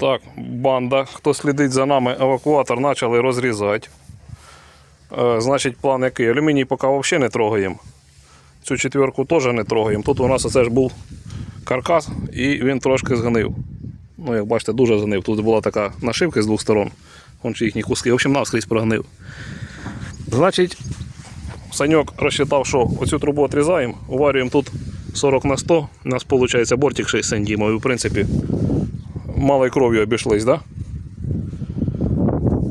Так, банда, хто слідить за нами, евакуатор почали розрізати. Е, значить, план який? Алюміній поки взагалі не трогаємо. Цю четверку теж не трогаємо. Тут у нас оце ж був каркас і він трошки згнив. Ну, як бачите, дуже згнив. Тут була така нашивка з двох сторон. Вон ж їхні куски. В общем, навскрізь прогнив. Значить, Саньок розчитав, що оцю трубу відрізаємо, уварюємо тут 40 на 100. У нас виходить бортик 6 см. В принципі малою кров'ю обійшлись, да?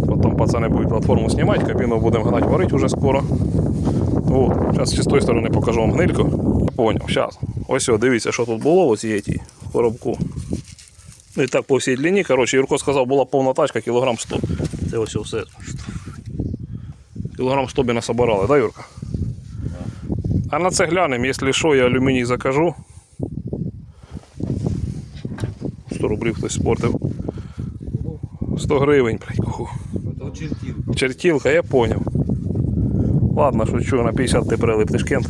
Потім пацани будуть платформу знімати, кабіну будемо гнати варити вже скоро. От, зараз з тої сторони покажу вам гнильку. Поняв, зараз. Ось, дивіться, що тут було в цій коробку. Ну і так по всій длині. Коротше, Юрко сказав, була повна тачка, кілограм 100. Це ось все. Кілограм 100 би насобирали, да, Юрка? А на це глянемо, якщо що, я алюміній закажу. 100 рублів хтось спортив. 100 гривень, блядь. То. Чертілка, я поняв. Ладно, шучу, на 50 ти прилип тишкент.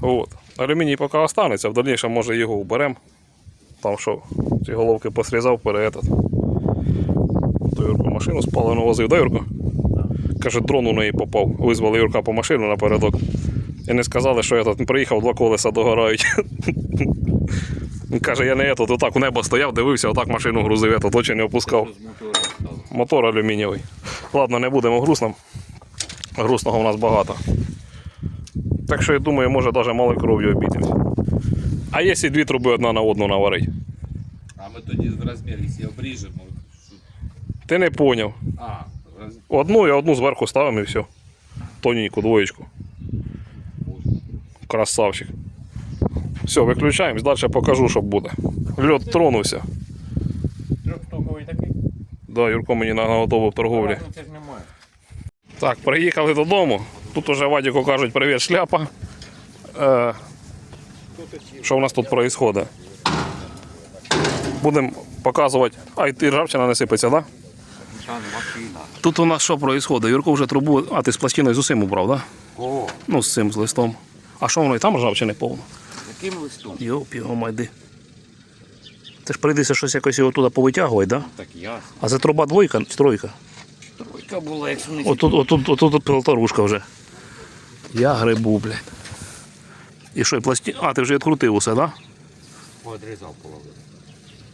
От. Алюміній поки останеться, в дальнішому може його уберемо. Там що, ці головки посрізав перед этот. То Юрко машину спалену возив, да, Юрко? Каже, дрон у неї попав. Визвали Юрка по машину напередок. І не сказали, що я тут приїхав, два колеса догорають. Він каже, я не тут, отак у небо стояв, дивився, отак машину грузив, я тут очі не опускав. Мотор алюмінієвий. Ладно, не будемо грустним. Грустного у нас багато. Так що я думаю, може навіть малою кров'ю обійдемося. А якщо дві труби одна на одну наварить? А ми тоді в розмірі всі обріжемо. Ти не поняв. А, роз... Одну і одну зверху ставимо і все. Тоненьку двоєчку. Красавчик. Все, виключаємось, далі покажу, що буде. Льот тронувся. Трьохстоковий такий? Да, Юрко мені наготовив торговлі. Ну. Так, приїхали додому. Тут уже Вадіку кажуть привіт, шляпа. Е, що у нас тут відбувається? Будемо показувати. А, і ти ржавчина не сипеться, так? Да? Тут у нас що відбувається? Юрко вже трубу. А, ти з пластиною з усім убрав, так? Да? Ну, з цим з листом. А що воно і там ржавчини повно? Яким листом? Йоп, його майди. Це ж прийдеться щось якось його туди повитягувати, да? Так ясно. А це труба двойка чи тройка? Тройка була, якщо не Отут, отут, отут, отут полторушка вже. Я грибу, блядь. І що, і пласті... А, ти вже відкрутив усе, да? Подрізав половину.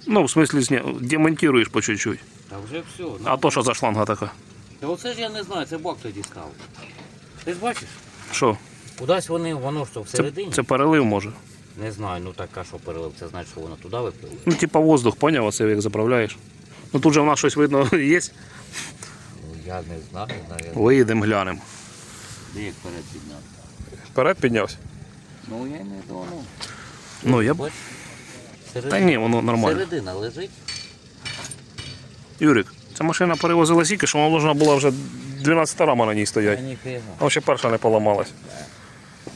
Ну, в смислі, зня... демонтуєш по чуть-чуть. Та вже все. Ну, А то що за шланга така? Та оце ж я не знаю, це бак тоді став. Ти ж бачиш? Що? Кудись вони, воно що Це, всередині? це перелив може. Не знаю, ну така, що перелив, це значить, що воно туди випило. Ну, типа воздух, поняв, оце як заправляєш. Ну тут же в нас щось видно є. Ну, я не знаю, навіть. Виїдемо, глянемо. Де як перед підняв? Вперед піднявся. Ну я не думаю. Ну, я б. Бач, Та середина, ні, воно нормально. середина лежить. Юрик, ця машина перевозила сіки, що вона должна була вже 12 рама на ній стоять. ніфіга, А ще перша не поламалась.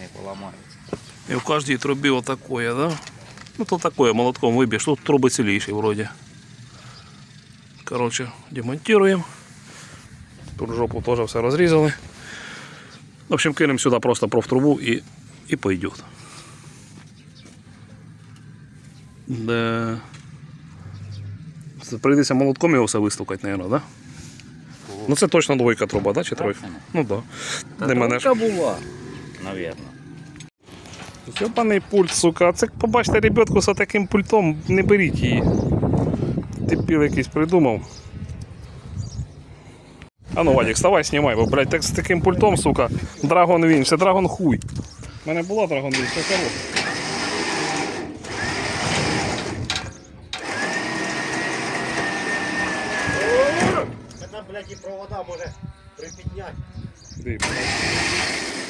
не поламається. І в кожній трубі отакое, да? Ну то такое, молотком виб'єш. Тут труби ціліші вроді. Коротше, демонтуємо. Тут жопу теж все розрізали. В общем, кинемо сюди просто профтрубу і, і пойдет. Да. Це Прийдеться молотком його все вистукати, мабуть, да? Ну це точно двойка труба, да? Чи тройка? Ну так. Да. Не мене ж. була, навірно. Йобаний пульт, сука. Це побачите ребятку з таким пультом, не беріть її. Дебіл якийсь придумав. А ну, Вадик, вставай, знімай, бо, блядь, так з таким пультом, сука, Драгон він, це Драгон хуй. У мене була Драгон він, це хороше. Вона, блядь, і провода може припідняти. Ди, блядь.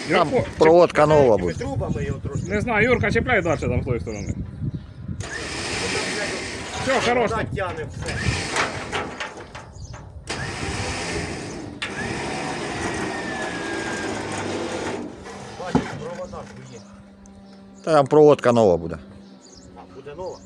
Там Юрко, проводка нова Такими буде. трубами його трошки. Не знаю, Юрка, чіпляй далі там з тої сторони. Все, хорош. Вода тягне все. Бачиш, провода ж є. Та там проводка нова буде. А, буде нова.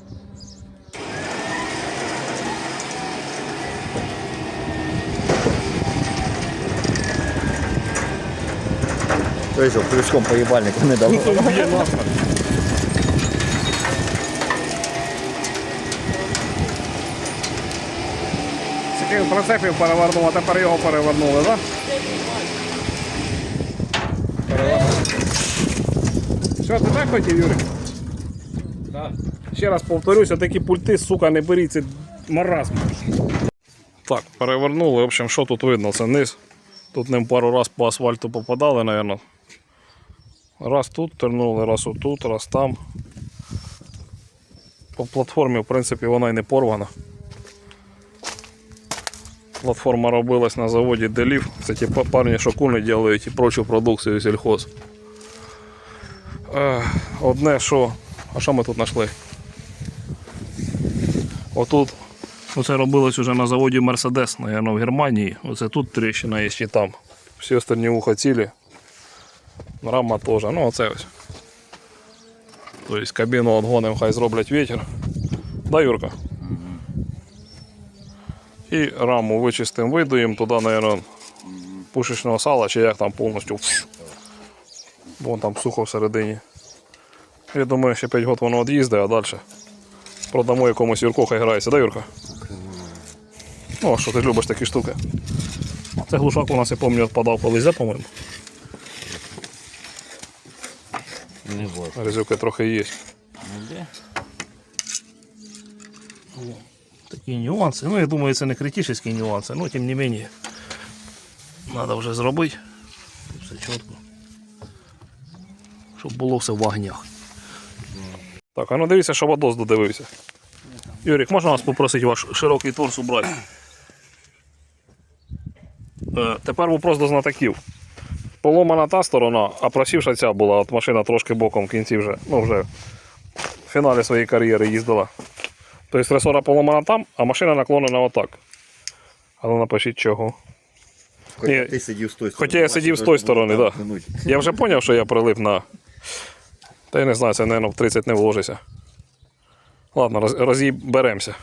Тобто крючком по їбальнику не дало. прицепів, прицепів перевернув, а тепер його перевернули, так? Що, ти так хотів, Юрій? Так. Ще раз повторюся, такі пульти, сука, не беріть, це маразм. Так, перевернули. В общем, що тут видно? Це низ. Тут ним пару раз по асфальту попадали, мабуть. Раз тут тернули, раз отут, раз там. По платформі, в принципі, вона й не порвана. Платформа робилась на заводі Делів. Це ті парні, що куни ділають і прочу продукцію сільхоз. Е, Одне, що. А що ми тут знайшли? Отут. Оце робилось уже на заводі Mercedes, наверное, в Германії. Оце тут тріщина є і там. Всі остальні вуха цілі. Рама теж. Ну оце ось. Тобто кабіну отгоним, хай зроблять вітер. Да, Юрка? І раму вичистимо, видуємо туди, наверное, пушечного сала, чи як там повністю. Вон там сухо всередині. Я думаю, ще 5 років воно від'їздить, а далі продамо якомусь Юрку, хай грається, да, Юрка? Ну, а що ти любиш такі штуки? Це глушак у нас, я пам'ятаю, відпадав колись, по-моєму? Не вот. Резюки трохи є. Де? Такі нюанси. Ну, я думаю, це не критичні нюанси, але тим не менше. Треба вже зробити. Все чітко. Щоб було все в вогнях. Так, а ну дивіться, що Вадос додивився. Юрік, можна вас попросити ваш широкий торс убрати? Е, тепер вопрос до знатоків. Поломана та сторона, а просівша ця була, от машина трошки боком в кінці вже, ну вже в фіналі своєї кар'єри їздила. Тобто ресора поломана там, а машина наклонена отак. Але напишіть чого. Хоча Ні, ти сидів з тої хоча я сидів з тої сторони, да. Я вже зрозумів, що я прилип на. Та я не знаю, це, мабуть, в 30 не вложиться. Ладно, роз, розіберемося.